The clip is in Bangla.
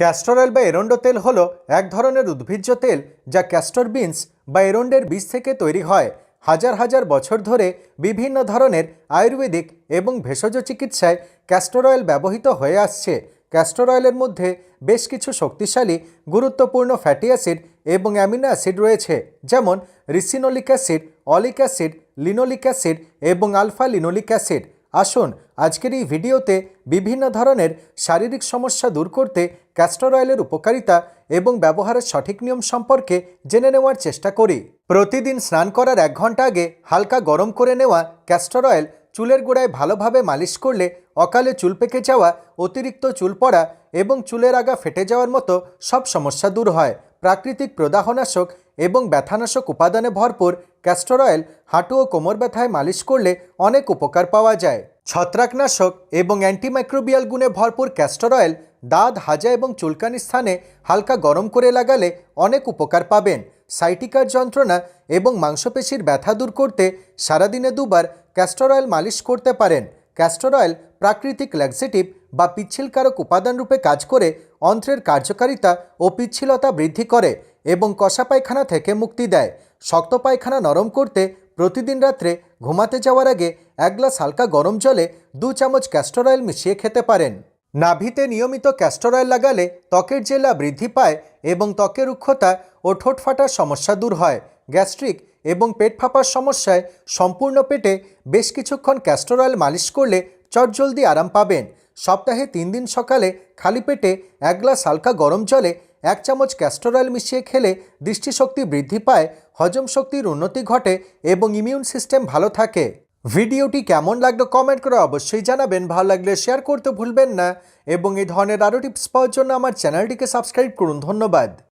ক্যাস্টর অয়েল বা এরন্ডো তেল হল এক ধরনের উদ্ভিজ্জ তেল যা ক্যাস্টর বিনস বা এরন্ডের বীজ থেকে তৈরি হয়। হাজার হাজার বছর ধরে বিভিন্ন ধরনের আয়ুর্বেদিক এবং ভেষজ চিকিৎসায় ক্যাস্টর অয়েল ব্যবহৃত হয়ে আসছে। ক্যাস্টর অয়েলের মধ্যে বেশ কিছু শক্তিশালী, গুরুত্বপূর্ণ ফ্যাটি অ্যাসিড এবং অ্যামিনো অ্যাসিড রয়েছে, যেমন ricinoleic acid oleic acid linoleic acid এবং আলফা লিনোলিক অ্যাসিড আসুন, আজকের এই ভিডিওতে বিভিন্ন ধরনের শারীরিক সমস্যা দূর করতে ক্যাস্টর অয়েলের উপকারিতা এবং ব্যবহারের সঠিক নিয়ম সম্পর্কে জেনে নেওয়ার চেষ্টা করি। প্রতিদিন স্নান করার এক ঘণ্টা আগে হালকা গরম করে নেওয়া ক্যাস্টর অয়েল চুলের গোড়ায় ভালোভাবে মালিশ করলে অকালে চুল পেকে যাওয়া, অতিরিক্ত চুল পড়া এবং চুলের আগা ফেটে যাওয়ার মতো সব সমস্যা দূর হয়। প্রাকৃতিক প্রদাহনাশক এবং ব্যথানাশক উপাদানে ভরপুর ক্যাস্টর অয়েল হাঁটু ও কোমর ব্যথায় মালিশ করলে অনেক উপকার পাওয়া যায়। ছত্রাকনাশক এবং অ্যান্টিমাইক্রোবিয়াল গুণে ভরপুর ক্যাস্টর অয়েল দাঁত হাজা এবং চুলকানির স্থানে হালকা গরম করে লাগালে অনেক উপকার পাবেন। সাইটিকার যন্ত্রণা এবং মাংসপেশির ব্যথা দূর করতে সারাদিনে দুবার ক্যাস্টর অয়েল মালিশ করতে পারেন। ক্যাস্টর অয়েল প্রাকৃতিক ল্যাক্সেটিভ বা পিচ্ছিলকারক উপাদান রূপে কাজ করে, অন্ত্রের কার্যকারিতা ও পিচ্ছিলতা বৃদ্ধি করে এবং কষা পায়খানা থেকে মুক্তি দেয়। শক্ত পায়খানা নরম করতে প্রতিদিন রাত্রে ঘুমাতে যাওয়ার আগে এক গ্লাস হালকা গরম জলে দু চামচ ক্যাস্টর অয়েল মিশিয়ে খেতে পারেন। নাভিতে নিয়মিত ক্যাস্টর অয়েল লাগালে ত্বকের জেলা বৃদ্ধি পায় এবং ত্বকের রুক্ষতা ও ঠোঁট ফাটার সমস্যা দূর হয়। গ্যাস্ট্রিক এবং পেট ফাঁপার সমস্যায় সম্পূর্ণ পেটে বেশ কিছুক্ষণ ক্যাস্টর অয়েল মালিশ করলে চটজলদি আরাম পাবেন। সপ্তাহে তিন দিন সকালে খালি পেটে এক গ্লাস হালকা গরম জলে এক চামচ ক্যাস্টর অয়েল মিশিয়ে খেলে দৃষ্টিশক্তি বৃদ্ধি পায়, হজম শক্তির উন্নতি ঘটে এবং ইমিউন সিস্টেম ভালো থাকে। ভিডিওটি কেমন লাগল কমেন্ট করে অবশ্যই জানাবেন, ভালো লাগলে শেয়ার করতে ভুলবেন না এবং এই ধরনের আরও টিপস পাওয়ার জন্য আমার চ্যানেলটিকে সাবস্ক্রাইব করুন, ধন্যবাদ।